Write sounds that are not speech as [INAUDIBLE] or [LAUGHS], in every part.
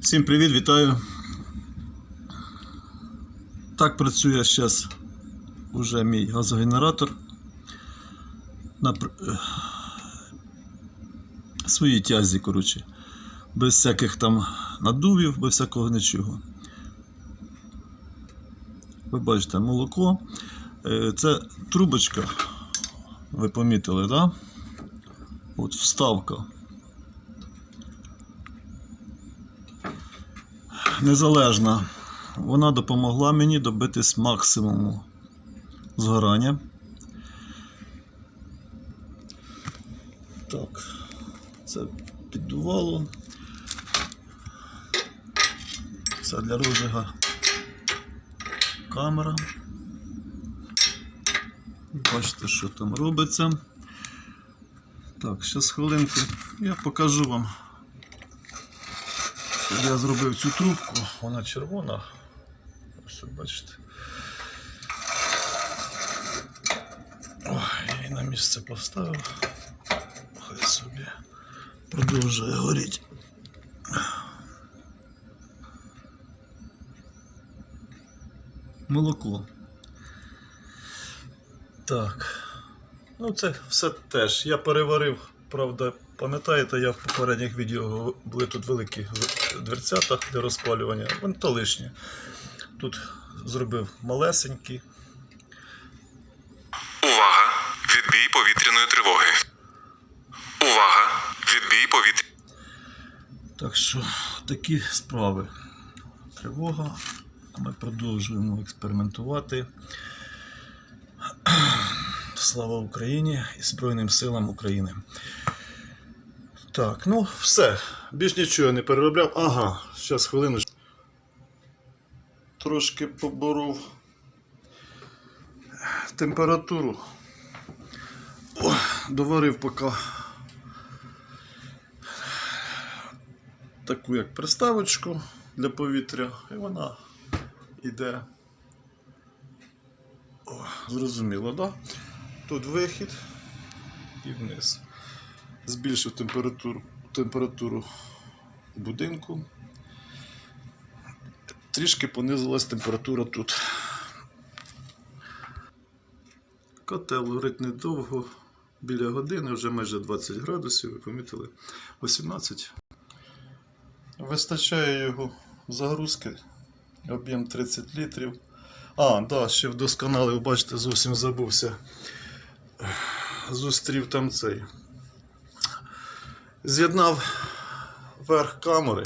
Всім привіт, вітаю. Так працює зараз уже мій газогенератор на е, своїй тязі, коротше. Без всяких там надувів, без всякого нічого. Ви бачите молоко. Е, Це трубочка, ви помітили? Да? От вставка. Незалежна. Вона допомогла мені добитись максимуму згорання. Так, це піддувало. Це для розжига камера. Бачите, що там робиться. Так, зараз хвилинку я покажу вам. Я зробив цю трубку, вона червона. Ось бачите. Ой, я її на місце поставив. Хай собі продовжує горіти. Молоко. Так. Ну, це все теж. Я переварив, правда, пам'ятаєте, я в попередніх відео були тут великі дверцята для розпалювання. Вони то лишні. Тут зробив малесенькі. Увага! Відбій повітряної тривоги. Увага! Відбій повітря. Так що такі справи. Тривога. Ми продовжуємо експериментувати. Слава Україні і Збройним силам України. Так, ну все. Більш нічого я не переробляв. Ага, зараз хвилиночку. Трошки поборов температуру. О, доварив поки таку як приставочку для повітря, і вона йде. Зрозуміло, да? Тут вихід і вниз. Збільшив температуру, температуру будинку. Трішки понизилась температура тут. Котел горить недовго, біля години, вже майже 20 градусів, ви помітили, 18. Вистачає його загрузки, об'єм 30 літрів. А, да, ще вдосконалив, бачите, зовсім забувся. Зустрів там цей. З'єднав верх камери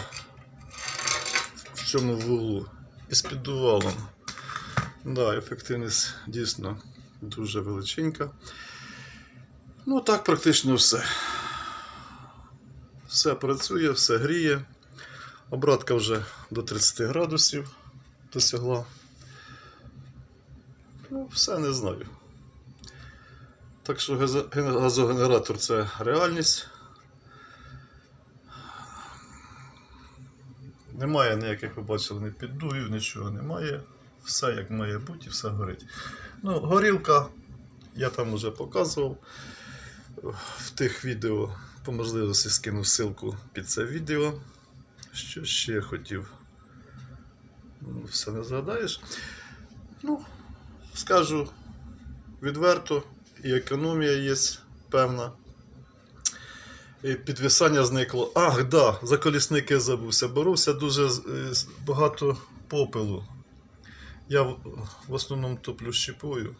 в цьому вуглу із піддувалом. Да, ефективність дійсно дуже величенька. Ну, так практично все. Все працює, все гріє. Обратка вже до 30 градусів досягла. Ну, все не знаю. Так що газогенератор це реальність. Немає ніяких, ви бачили, ні піддувів, нічого немає. Все як має бути все горить. Ну, горілка, я там вже показував в тих відео. По можливості скину ссылку під це відео. Що ще хотів? Ну, Все не згадаєш. Ну, скажу відверто, і економія є певна. І підвисання зникло. Ах, да, за колісники забувся. Боровся дуже багато попелу. Я в, в основному топлю щепою.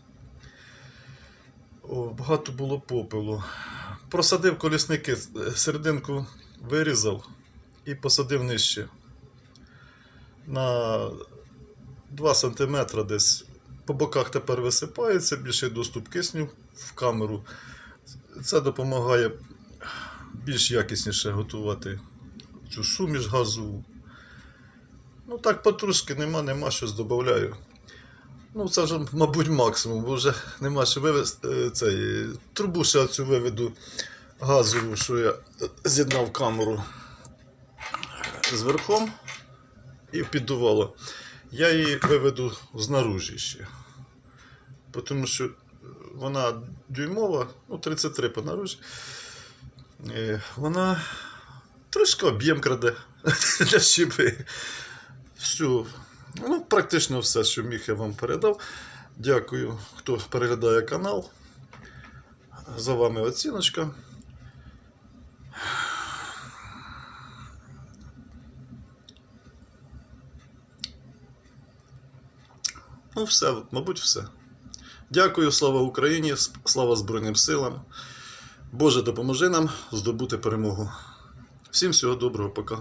О, багато було попелу. Просадив колісники, е, серединку вирізав і посадив нижче. На 2 см десь по боках тепер висипається, більший доступ кисню в камеру. Це допомагає більш якісніше готувати цю суміш газову. Ну так потрошки нема, нема щось додаю. Ну, це вже, мабуть, максимум, бо вже нема що вивести цей, трубу ще цю виведу газову, що я е, з'єднав камеру з верхом і піддувало. Я її виведу знаружі ще. Тому що вона дюймова, ну 33 по наружі. Е, Вона Трошки об'єм краде [LAUGHS] для щепи. Все. Ну, практично все, що міг, я вам передав. Дякую, хто переглядає канал. За вами оціночка. Ну, все, мабуть, все. Дякую, слава Україні, слава Збройним силам. Боже, допоможи нам здобути перемогу. Всім всього доброго, пока.